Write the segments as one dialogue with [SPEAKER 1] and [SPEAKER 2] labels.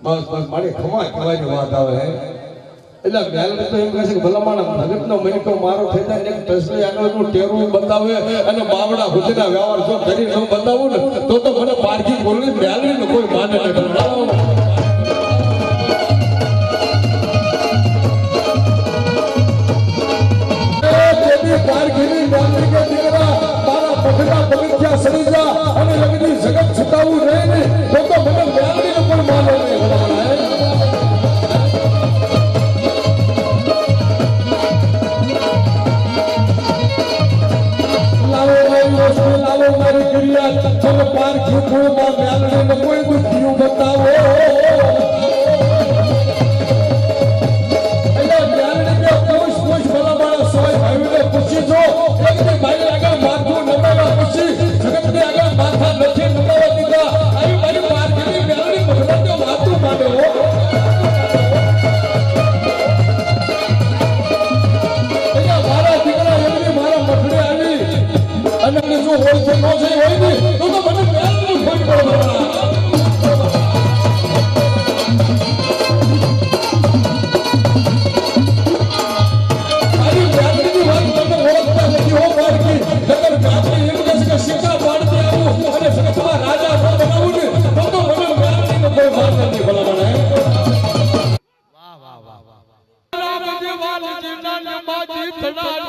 [SPEAKER 1] બસ બસ, મારે ખવાય ખવાયની વાત આવે હે. એટલે મેલડી તો એમ કહે છે કે ભલા માણસ ભગતનો મણકો મારો થઈ જાય ને એક ટસલી આગળનું ટેરું બતાવે અને બાવડા હુજના વ્યવહાર જો કરી ન બતાવું ને, તો તો મને પારખી બોલની મેલડીને કોઈ માને નથી પારખી કુળમાં મેલડીને કોઈ દુખ્યું બતાવો.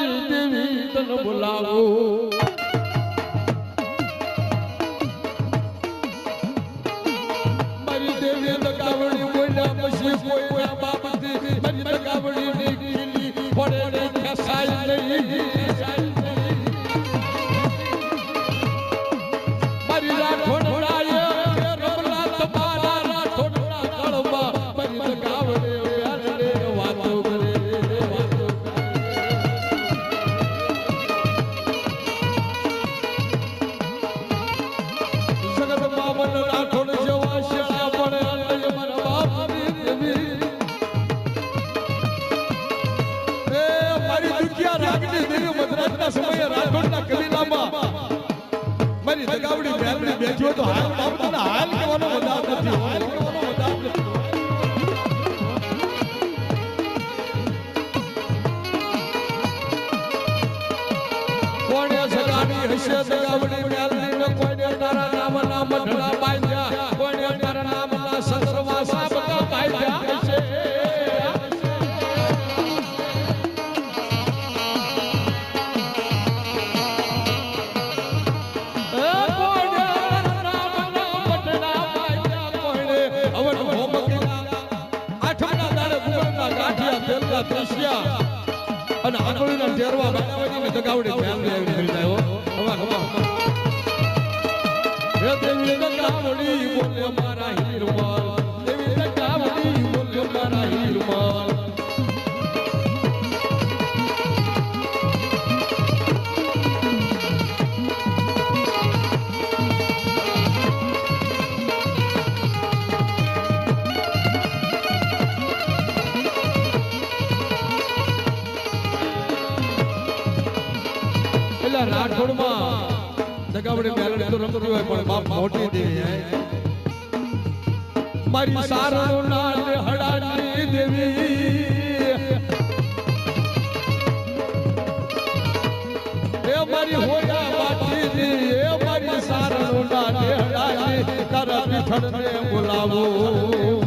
[SPEAKER 2] તડાડી દેવી તને બોલાવો મારી દગાવડી મેલડી તો હાલ દગાવડી ધ્યાન દે જાય હવા હવા હે દેવી દગાવડી બોલે મારા હીરમાલ રાઠોડમાં. દગાવડી મેલડી તો રમતી હોય પણ બાપ મોટી દેવી મારી સારો નાળ હડાની દેવી. એ મારી હોયા બાટીની એ મારી સારો નાળ હડાની. તારા બોલાવો બોલાવો.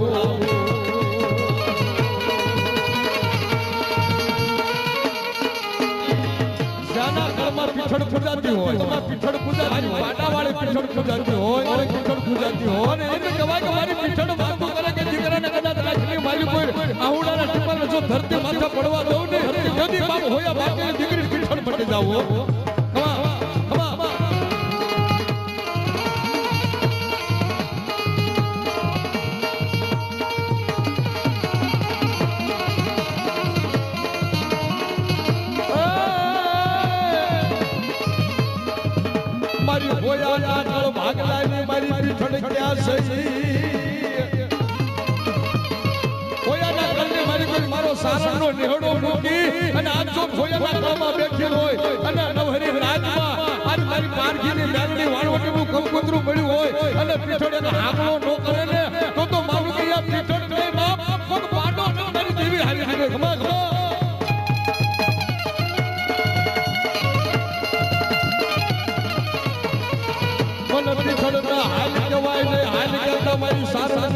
[SPEAKER 2] પીઠળ પૂજાતી હોય. તમાર પીઠળ પૂજાતી હોય. પાટાવાળી પીઠળ પૂજાતી હોય. અને પીઠળ પૂજાતી હોય. અને એને કહેવાય કે મારી પીઠળ વાતો કરે કે દીકરાને કદાચ રાખી માલી કોઈ આહુડાના ટીપાને જો ધરતી માથે પડવા દઉં ને જદી બાપ હોય બાકી દીકરી પીઠળ પટી જાવ અને આજ જો ભોયલા ગામમાં બેઠેલ હોય અને નવહરી રાજમાં આજ મારી પારખીની મેરણી વાણવટી નું કંકુતરું મળ્યું હોય અને પીઠોડ એનો હાકલો નો કરે ને, તો તો મારું કઈ આ પીઠોડ ને બાપ કોક પાડો ન મારી જેવી હાલી હાલી ઘમા ઘમા હાલ કહેવાય ને હાલ કરતા મારી સારા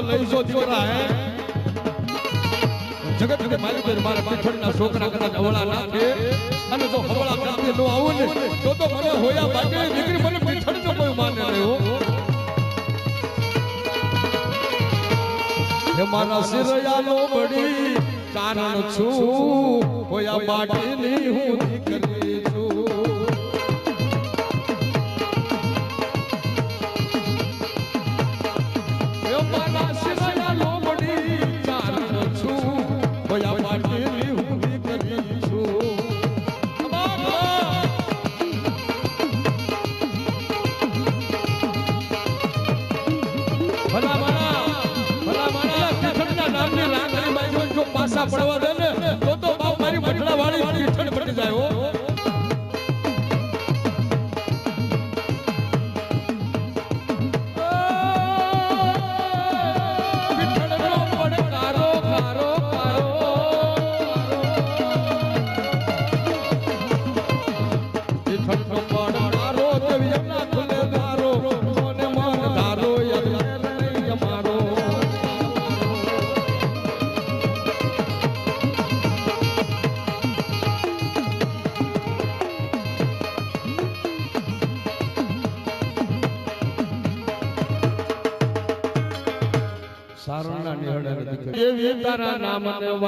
[SPEAKER 2] તો લઈશો દીકરા હે? છોકરા કદાચ ચારણ છું હોયા હું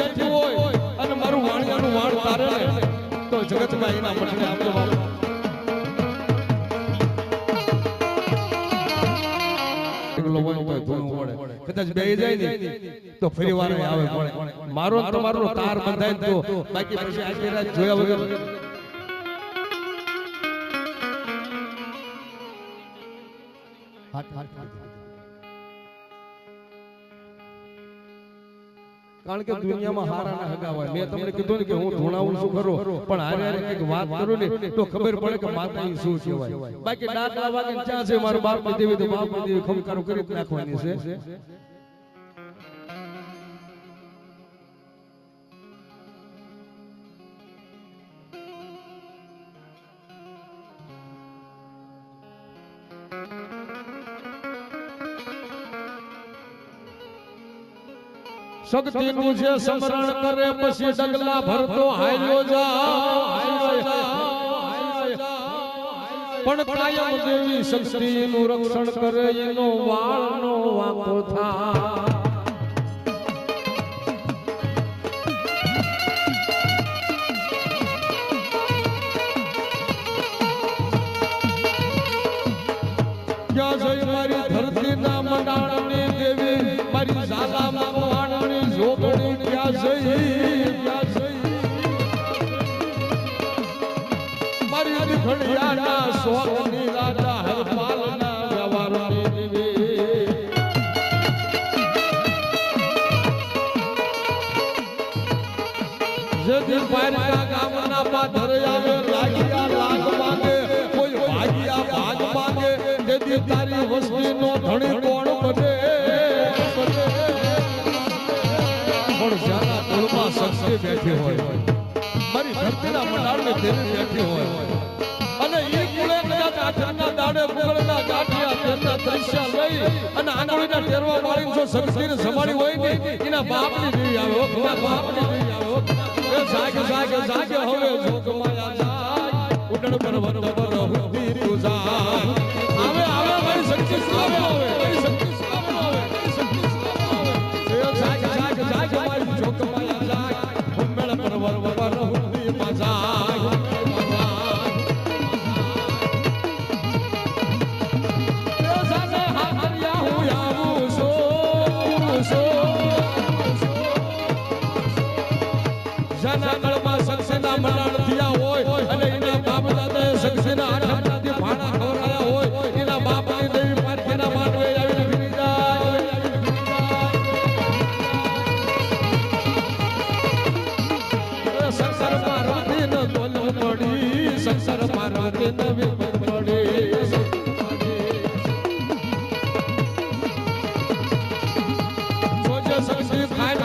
[SPEAKER 2] દેવી હોય અને મારું વાણિયાનું વાણ તારે ને તો જગતમાં એના આપજો બાપ. કદાચ જાય ને તો ફરી વાર આવે મારો તમારો તાર બંધાય તો બાકી જોયા વગર કારણ કે દુનિયામાં હારા ના હગા હોય. મેં તમને કીધું ને કે હું ધૂણાવું શું ખરો. પણ હારે હારે કંઈક વાત કરું ને તો ખબર પડે કે માતા શું કહેવાય. બાકી ડાકલા વાગે ચા છે મારું બાપ દેવી તો બાપ દેવી ખમકારો કરી નાખવાની છે. શક્તિનું છે સ્મરણ કરે પછી ડગલા ભરતો હાલ્યો જા પણ કાયમ દેવી શક્તિનું રક્ષણ કરે એનો વાળનો વાંકો થા મંડાળને દેવી બેઠી હોય અને ઈ કુળે કદાચ આઠમના દાડે કુળના ગાંઠિયા તેના ત્રિશ્યા લઈ અને આંગળીના ટેરવા મારીને જો શક્તિને સમાડી હોય ને, એના બાપની દેવી આવે એના બાપની દેવી આવે. એ જાગે જાગે, જોગ શક્તિના આઠમનાથી ભાણા ખવડાવ્યા હોય, એના બાપની દેવી પારખીના માંડવે આવીને જાય. સંસાર પાર્વતી ન ન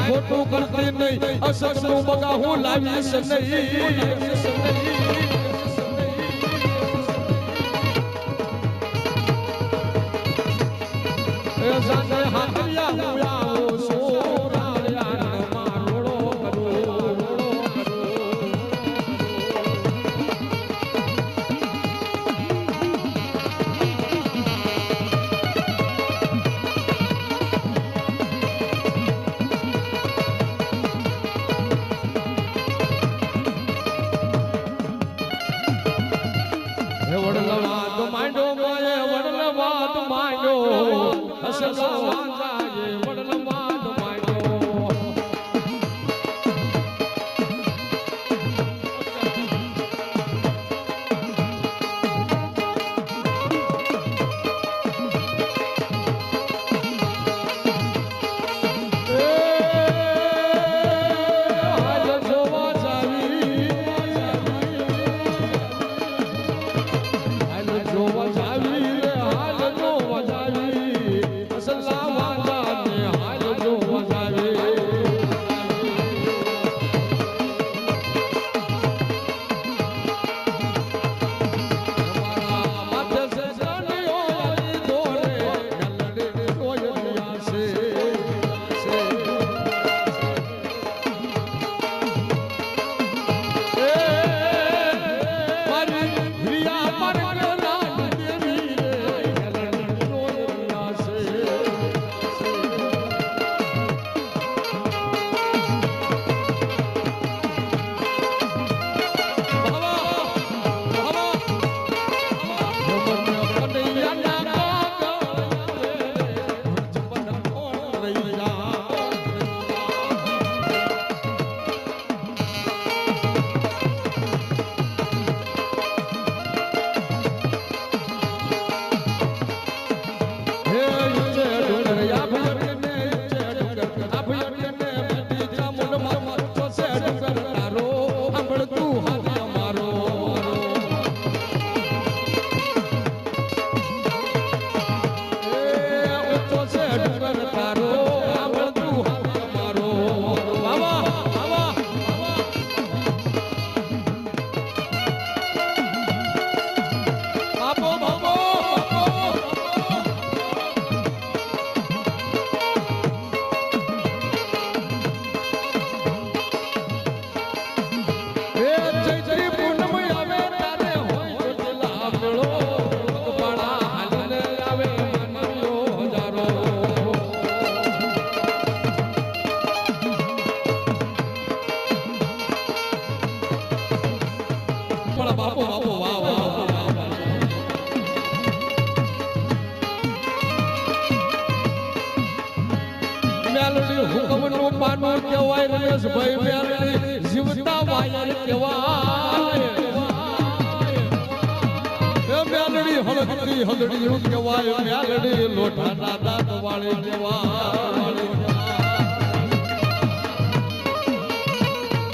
[SPEAKER 2] ખોટું કરતી નહીં અસતનું બગા હું લાવીશ નહીં. Allah.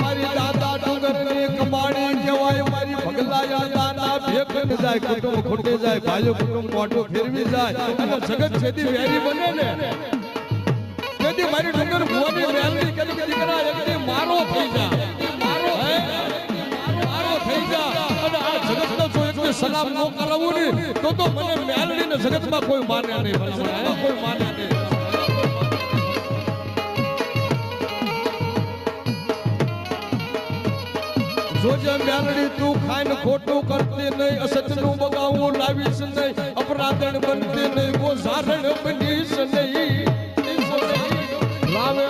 [SPEAKER 2] મારી દાદા ડુંગરની કહેવાય, મારી ભગલાયા દાના ભેખ જાય કુટુંબ ખોટે જાય, ભાઈઓ કુટુંબ ફેરવી જાય. અને જગત છેદી વેરી બને ને ડુંગર ભુવાની સલામ ન કરાવું ને, તો તો મને મેલડી ને જગતમાં કોઈ માને કોઈ માને નહીં. જોજે મેલડી તું ખાઈને ખોટું કરતી નહીં અસતનું બગાવું લાવીશ નહીં, અપરાધણ બનતી નહીં ગોઝારણ બનીશ નહીં.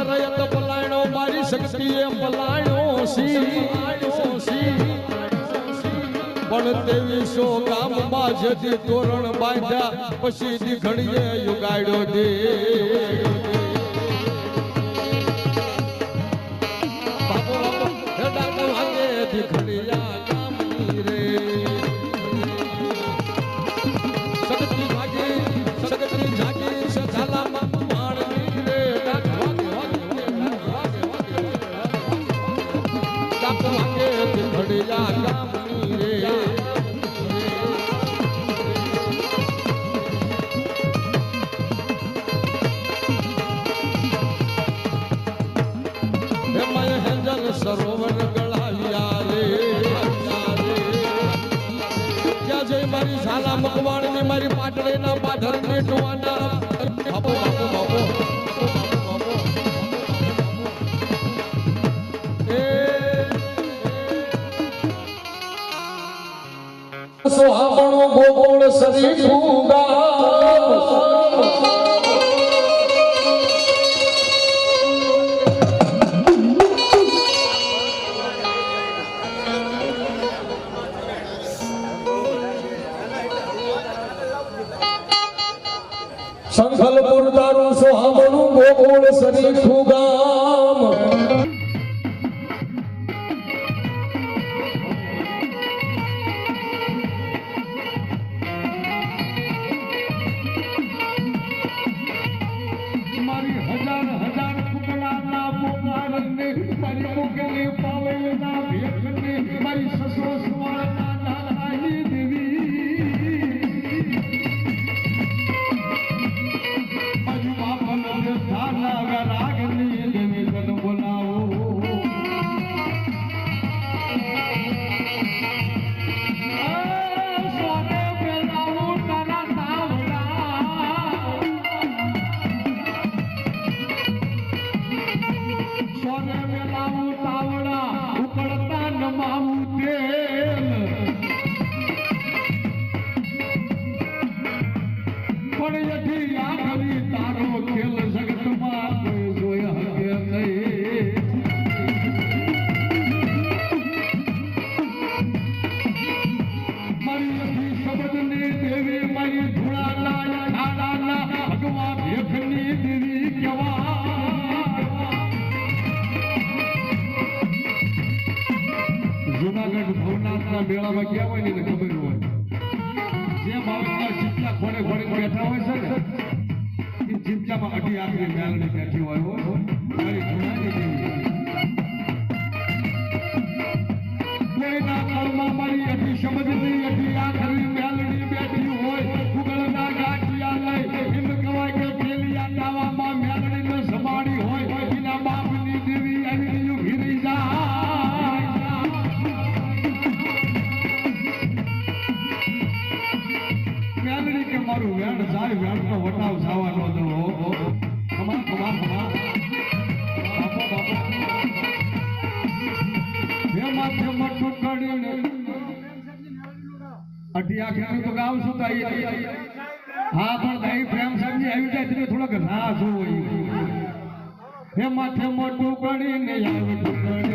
[SPEAKER 2] રયત પલાયણો મારી શક્તિ એ પલાયણો સી પણ તેવીસો ગામમાં જતી તોરણ બાંધ્યા પછી દીઘડીએ યુગાડ્યો દે દીઘડિયા ગામની રે સગળેના પાછળ બેઠવાના બાપો બાપો બાપો. સોહાપણો ગોગોળ ના મેળામાં ગયા હોય ને એને ખબર હોય. જે બાળકના ચિંતા ખોડે ખોડે બેઠા હોય છે ને, એ ચિંતામાં અઢી આખરી મેળની બેઠી હોય અઢી ખેડૂત તો ગાવ શું હા, પણ ભાઈ, પ્રેમ સમજી આવી જાય તમે થોડાક રાહ જોવો એ માથે મોટું કરીને આવતું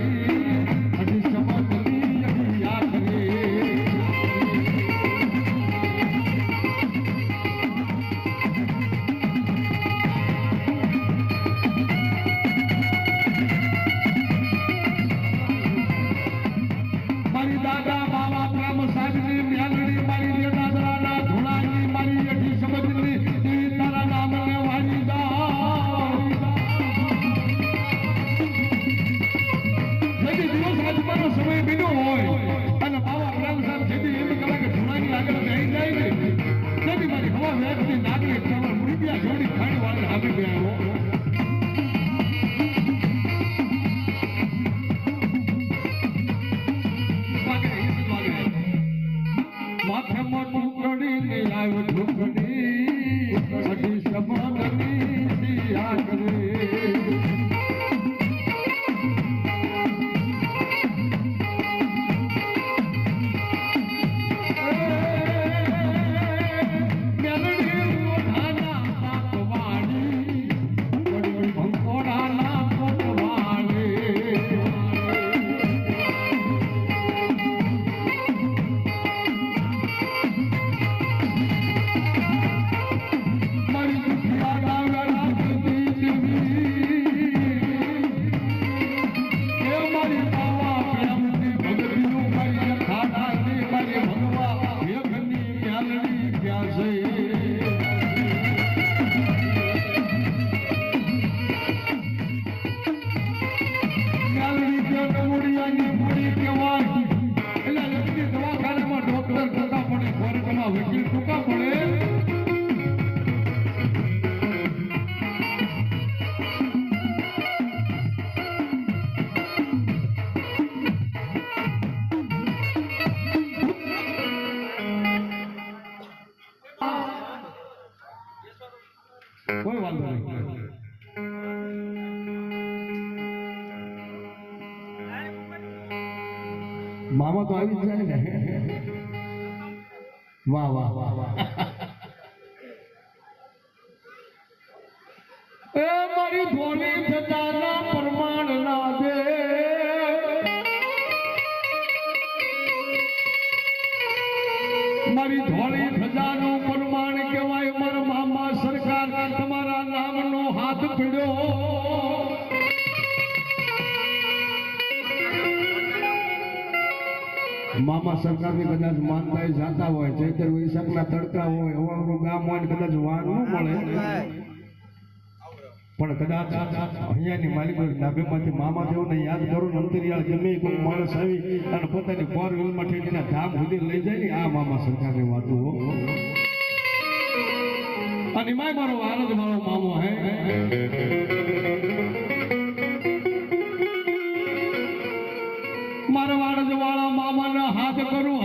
[SPEAKER 1] મામા તો આવી જ જાય ને. વાહ વાહ વાહ વાહ. કદાચ માનતા જાતા હોય. ચૈતર વૈશાખના તડકા હોય હવાનું ગામ હોય કદાચ વાર ન મળે. પણ કદાચ અહીંયાની માલિકો નાભેમાંથી મામા દેવને યાદ કરો ને અંતરિયાળ ગમે કોઈ માણસ આવી અને પોતાની ફોર વ્હીલમાં ઠેકીને ધામ સુધી લઈ જાય ને આ મામા સરકારની વાતો
[SPEAKER 2] અને માય મારો વારદ મારો મામો હે. મારા વાળા મામાને હાથ કરું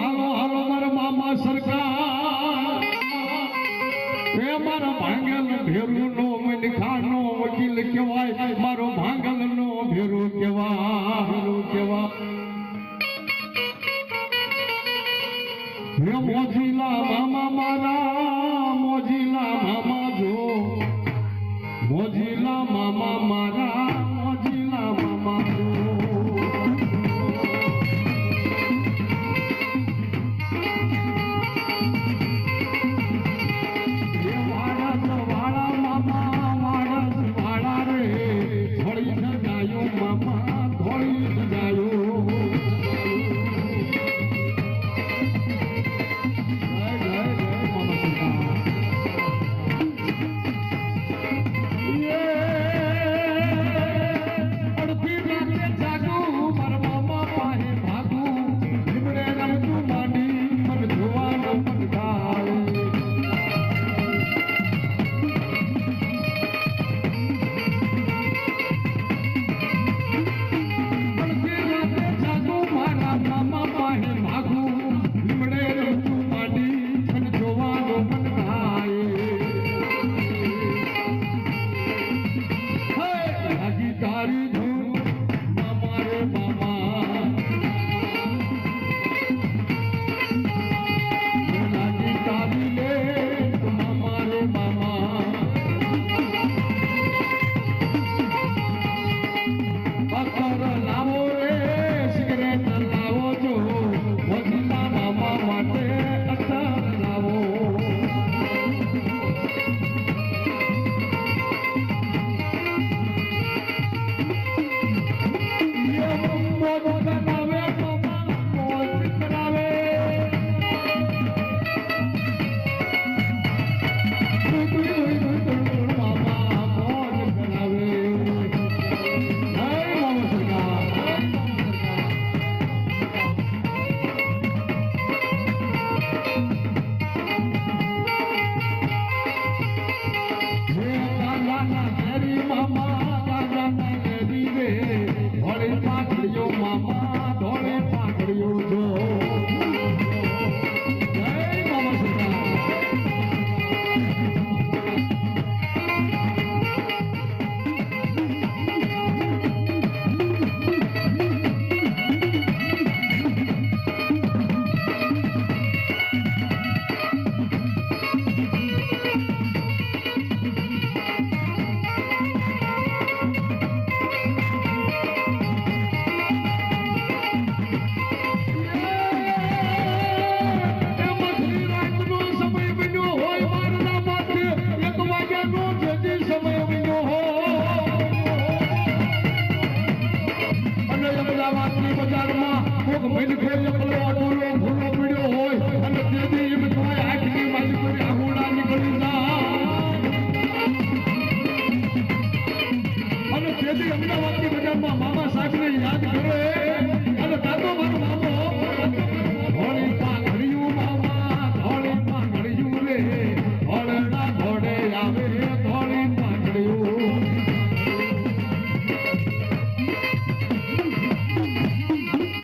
[SPEAKER 2] મારા ભાંગલ ભેરું નો મનખાનો વકીલ કહેવાય. મારો ભાંગલ નો ભેરું કેવા કહેવા હે મોજીલા મામા મારા